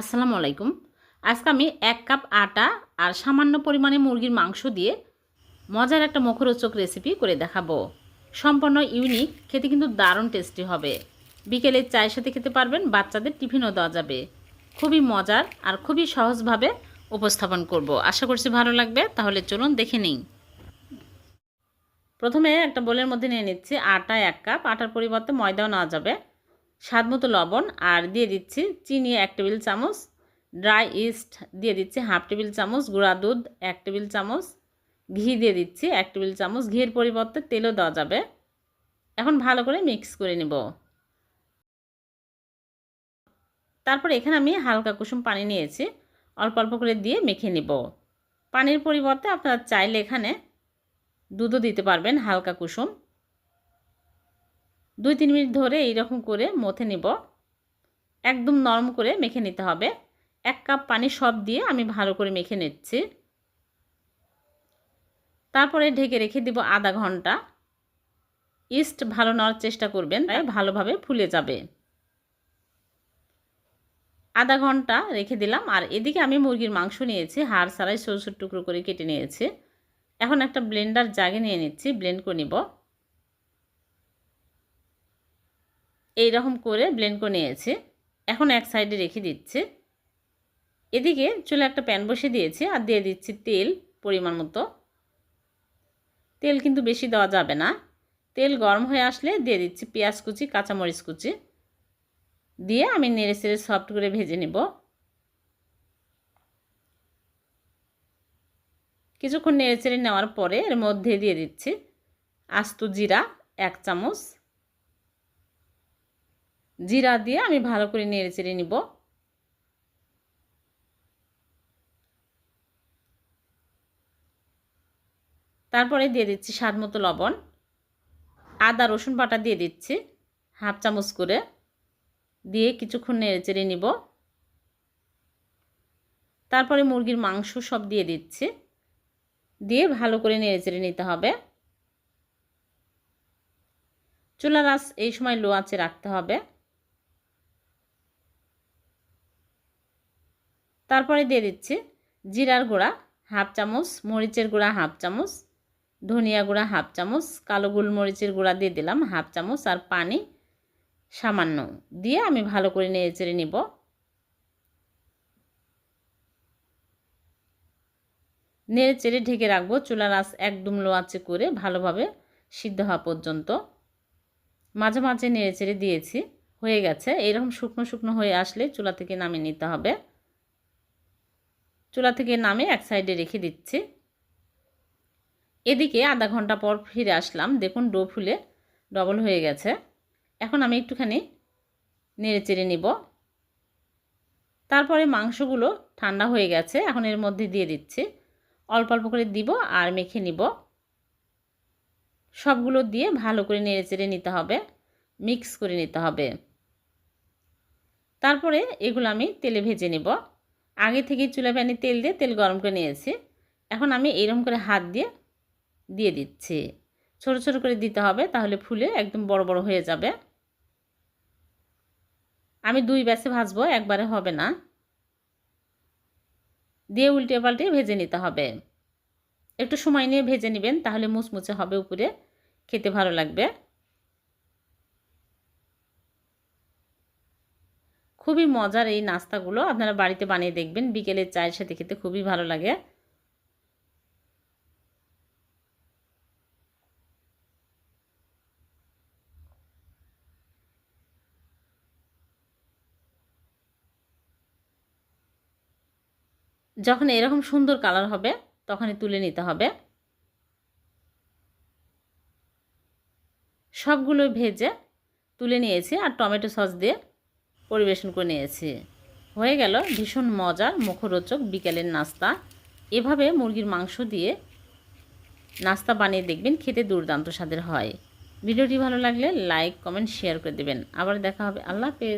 আসসালামু আলাইকুম। আজকে আমি এক কাপ আটা আর সামান্য পরিমাণে মুরগির মাংস দিয়ে মজার একটা মুখরোচক রেসিপি করে দেখাবো। সম্পূর্ণ ইউনিক খেতে কিন্তু দারুণ টেস্টি হবে। বিকেলে চায়ের সাথে খেতে পারবেন, বাচ্চাদের টিফিনও দেওয়া যাবে। খুবই মজার আর খুবই সহজভাবে উপস্থাপন করব। আশা করছি ভালো লাগবে, তাহলে চলুন দেখে নিই। প্রথমে একটা বোলের মধ্যে নিয়ে নিচ্ছি আটা এক কাপ। আটার পরিবর্তে ময়দাও নেওয়া যাবে। স্বাদ মতো লবণ আর দিয়ে দিচ্ছি চিনি এক টেবিল চামচ, ড্রাই ইস্ট দিয়ে দিচ্ছি হাফ টেবিল চামচ, গুঁড়া দুধ এক টেবিল চামচ, ঘি দিয়ে দিচ্ছি এক টেবিল চামচ। ঘির পরিবর্তে তেলও দেওয়া যাবে। এখন ভালো করে মিক্স করে নেব। তারপর এখানে আমি হালকা কুসুম পানি নিয়েছি, অল্প অল্প করে দিয়ে মেখে নেব। পানির পরিবর্তে আপনারা চাইলে এখানে দুধও দিতে পারবেন হালকা কুসুম। দুই তিন মিনিট ধরে এইরকম করে মথে নিব। একদম নরম করে মেখে নিতে হবে। এক কাপ পানি সব দিয়ে আমি ভালো করে মেখে নিচ্ছি। তারপরে ঢেকে রেখে দিব আধা ঘণ্টা। ইস্ট ভালো নেওয়ার চেষ্টা করবেন, তাই ভালোভাবে ফুলে যাবে। আধা ঘণ্টা রেখে দিলাম। আর এদিকে আমি মুরগির মাংস নিয়েছি, হাড় ছোটো ছোটো টুকরো করে কেটে নিয়েছি। এখন একটা ব্লেন্ডার জাগে নিয়ে নিচ্ছি, ব্লেন্ড করে নিব। এই রকম করে ব্লেন্ড করে নিয়েছি। এখন এক সাইডে রেখে দিচ্ছি। এদিকে চুলে একটা প্যান বসে দিয়েছি আর দিয়ে দিচ্ছি তেল পরিমাণ মতো। তেল কিন্তু বেশি দেওয়া যাবে না। তেল গরম হয়ে আসলে দিয়ে দিচ্ছি পেঁয়াজ কুচি, কাঁচামরিচ কুচি। দিয়ে আমি নেড়ে চেড়ে সফট করে ভেজে নেব। কিছুক্ষণ নেড়ে চেড়ে নেওয়ার পরে এর মধ্যে দিয়ে দিচ্ছি আস্ত জিরা এক চামচ। জিরা দিয়ে আমি ভালো করে নেড়ে চেড়ে নিব। তারপরে দিয়ে দিচ্ছি স্বাদ মতো লবণ। আদা, রসুন বাটা দিয়ে দিচ্ছি হাফ চামচ করে। দিয়ে কিছুক্ষণ নেড়ে চেড়ে নিব। তারপরে মুরগির মাংস সব দিয়ে দিচ্ছি। দিয়ে ভালো করে নেড়ে চেড়ে নিতে হবে। চুলার আঁচ এই সময় লো আঁচে রাখতে হবে। তারপরে দিয়ে দিচ্ছি জিরার গুঁড়া, হাফ চামচ, মরিচের গুঁড়া, হাফ চামচ, ধনিয়া গুঁড়া, হাফ চামচ, কালো গোলমরিচের গুঁড়া দিয়ে দিলাম, হাফ চামচ আর পানি সামান্য দিয়ে আমি ভালো করে নেড়ে চেড়ে নিব। নেড়ে চেড়ে ঢেকে রাখব, চুলার আঁচ একদম লো আঁচে করে ভালোভাবে সিদ্ধ হওয়া পর্যন্ত। মাঝে মাঝে নেড়ে চেড়ে দিয়েছি, হয়ে গেছে। এরকম শুকনো শুকনো হয়ে আসলে চুলা থেকে নামিয়ে নিতে হবে। চুলা থেকে নামে এক সাইডে রেখে দিচ্ছি। এদিকে আধা ঘণ্টা পর ফিরে আসলাম। দেখুন ডো ফুলে ডবল হয়ে গেছে। এখন আমি একটুখানি নেড়ে চেড়ে নিব। তারপরে মাংসগুলো ঠান্ডা হয়ে গেছে। এখন এর মধ্যে দিয়ে দিচ্ছি। অল্প অল্প করে দিব আর মেখে নিব। সবগুলো দিয়ে ভালো করে নেড়ে চেড়ে নিতে হবে। মিক্স করে নিতে হবে। তারপরে এগুলো আমি তেলে ভেজে নেব। আগে থেকে চুলা প্যানে তেল দিয়ে তেল গরম করে নিয়েছি। এখন আমি এরকম করে হাত দিয়ে দিয়ে দিচ্ছি। ছোট ছোট করে দিতে হবে তাহলে ফুলে একদম বড় বড় হয়ে যাবে। আমি দুই ব্যাসে ভাজবো, একবারে হবে না। দিয়ে উল্টে পাল্টে ভেজে নিতে হবে। একটু সময় নিয়ে ভেজে নেবেন, তাহলে মুচমুচে হবে উপরে। খেতে ভালো লাগবে। খুবই মজার এই নাস্তাগুলো আপনারা বাড়িতে বানিয়ে দেখবেন। বিকেলের চায়ের সাথে খেতে খুবই ভালো লাগে। যখন এরকম সুন্দর কালার হবে, তখনই তুলে নিতে হবে। সবগুলো ভেজে তুলে নিয়েছি, আর টমেটো সস দিয়ে। পরিবেশন করে নিয়েছি। হয়ে গেল ভীষণ মজার মুখরোচক বিকেলের নাস্তা। এভাবে মুরগির মাংস দিয়ে নাস্তা বানিয়ে দেখবেন খেতে দুর্দান্ত স্বাদের হয়। ভিডিওটি ভালো লাগলে লাইক, কমেন্ট, শেয়ার করে দেবেন। আবার দেখা হবে। আল্লাহ হাফেজ।